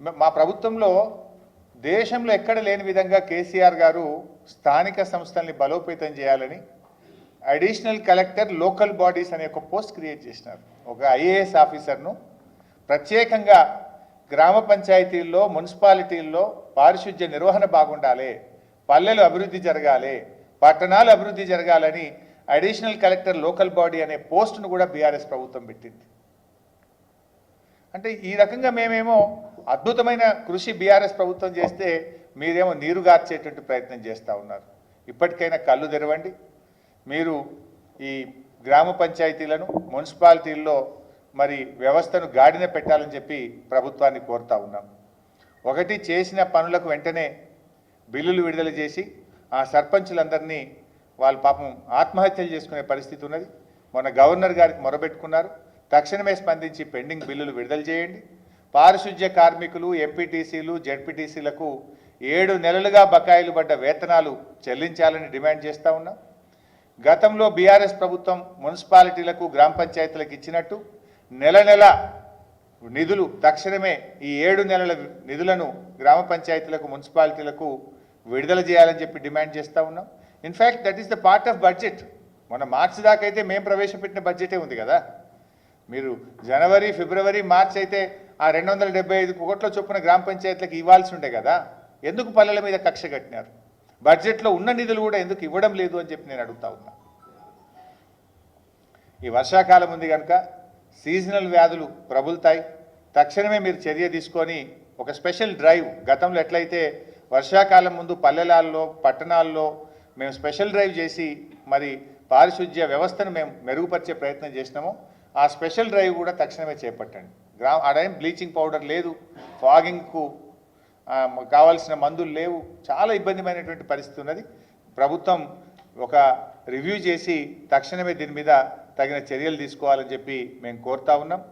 మా ప్రభుత్వంలో దేశంలో ఎక్కడ లేని విధంగా కేసీఆర్ గారు స్థానిక సంస్థల్ని బలోపేతం చేయాలని అడిషనల్ కలెక్టర్ లోకల్ బాడీస్ అనే ఒక పోస్ట్ క్రియేట్ చేసినారు. ఒక ఐఏఎస్ ఆఫీసర్ను. ప్రత్యేకంగా గ్రామ పంచాయతీల్లో మున్సిపాలిటీల్లో పారిశుద్ధ్య నిర్వహణ బాగుండాలి పల్లెలు అభివృద్ధి జరగాలి పట్టణాలు అభివృద్ధి జరగాలని అడిషనల్ కలెక్టర్ లోకల్ బాడీ అనే పోస్టును కూడా బీఆర్ఎస్ ప్రభుత్వం పెట్టింది. అంటే ఈ రకంగా మేమేమో అద్భుతమైన కృషి బీఆర్ఎస్ ప్రభుత్వం చేస్తే మీరేమో నీరు గార్చేటువంటి ప్రయత్నం చేస్తూ ఉన్నారు. ఇప్పటికైనా కళ్ళు తెరవండి. మీరు ఈ గ్రామ పంచాయతీలను మున్సిపాలిటీల్లో మరి వ్యవస్థను గాడిన పెట్టాలని చెప్పి ప్రభుత్వాన్ని కోరుతా ఉన్నాం. ఒకటి చేసిన పనులకు వెంటనే బిల్లులు విడుదల చేసి ఆ సర్పంచులందరినీ వాళ్ళ పాపం ఆత్మహత్యలు చేసుకునే పరిస్థితి ఉన్నది. మొన్న గవర్నర్ గారికి మొరబెట్టుకున్నారు. తక్షణమే స్పందించి పెండింగ్ బిల్లులు విడుదల చేయండి. పారిశుధ్య కార్మికులు ఎంపీటీసీలు జెడ్పీటీసీలకు ఏడు నెలలుగా బకాయిలు పడ్డ వేతనాలు చెల్లించాలని డిమాండ్ చేస్తూ ఉన్నాం. గతంలో బీఆర్ఎస్ ప్రభుత్వం మున్సిపాలిటీలకు గ్రామ పంచాయతీలకు ఇచ్చినట్టు నెల నెల నిధులు తక్షణమే ఈ ఏడు నెలల నిధులను గ్రామ పంచాయతీలకు మున్సిపాలిటీలకు విడుదల చేయాలని చెప్పి డిమాండ్ చేస్తూ ఉన్నాం. In fact that is the part of budget. మన మార్చి దాకైతే అయితే మేము ప్రవేశపెట్టిన బడ్జెటే ఉంది కదా. మీరు జనవరి ఫిబ్రవరి మార్చ్ అయితే ఆ రెండు వందల డెబ్బై ఐదు కోట్ల చొప్పున గ్రామ పంచాయతీలకు ఇవ్వాల్సి ఉండే కదా ఎందుకు పల్లెల మీద కక్ష కట్టినారు? బడ్జెట్లో ఉన్న నిధులు కూడా ఎందుకు ఇవ్వడం లేదు అని చెప్పి నేను అడుగుతా ఉన్నా. ఈ వర్షాకాలం ఉంది కనుక సీజనల్ వ్యాధులు ప్రబులుతాయి. తక్షణమే మీరు చర్య తీసుకొని ఒక స్పెషల్ డ్రైవ్ గతంలో ఎట్లయితే వర్షాకాలం ముందు పల్లెలాల్లో పట్టణాల్లో మేము స్పెషల్ డ్రైవ్ చేసి మరి పారిశుధ్య వ్యవస్థను మేము మెరుగుపరిచే ప్రయత్నం చేసినామో ఆ స్పెషల్ డ్రైవ్ కూడా తక్షణమే చేపట్టండి. గ్రామ టైం బ్లీచింగ్ పౌడర్ లేదు ఫాగింగ్కు కావాల్సిన మందులు లేవు. చాలా ఇబ్బందిమైనటువంటి పరిస్థితి ఉన్నది. ప్రభుత్వం ఒక రివ్యూ చేసి తక్షణమే దీని మీద తగిన చర్యలు తీసుకోవాలని చెప్పి మేము కోరుతా ఉన్నాం.